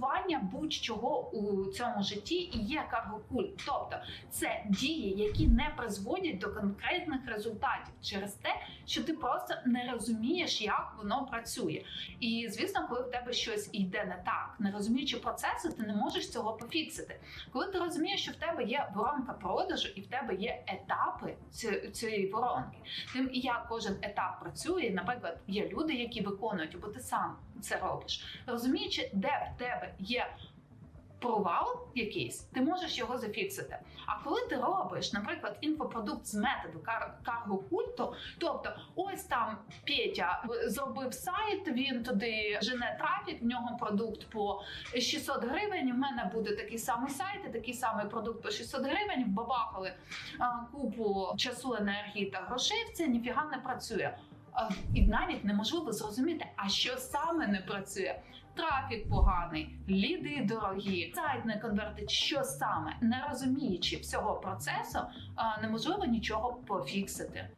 why конвертування будь-чого у цьому житті і є каргокульт. Тобто це дії, які не призводять до конкретних результатів через те, що ти просто не розумієш, як воно працює. І звісно, коли в тебе щось йде не так, не розуміючи процесу, ти не можеш цього пофіксити. Коли ти розумієш, що в тебе є воронка продажу і в тебе є етапи цієї воронки, тим і як кожен етап працює. Наприклад, є люди, які виконують, або ти сам це робиш, розуміючи, де в тебе є. Провал якийсь, ти можеш його зафіксити. А коли ти робиш, наприклад, інфопродукт з методу кар- карго-культу, тобто ось там Петя зробив сайт, він туди жене трафік, в нього продукт по 600 гривень. У мене буде такий самий сайт, і такий самий продукт по 600 гривень. Вбабахали а, купу часу, енергії та грошей. Це ніфіга не працює. І навіть неможливо зрозуміти, а що саме не працює. Трафік поганий, ліди дорогі, сайт не конвертить. Що саме не розуміючи всього процесу, неможливо нічого пофіксити.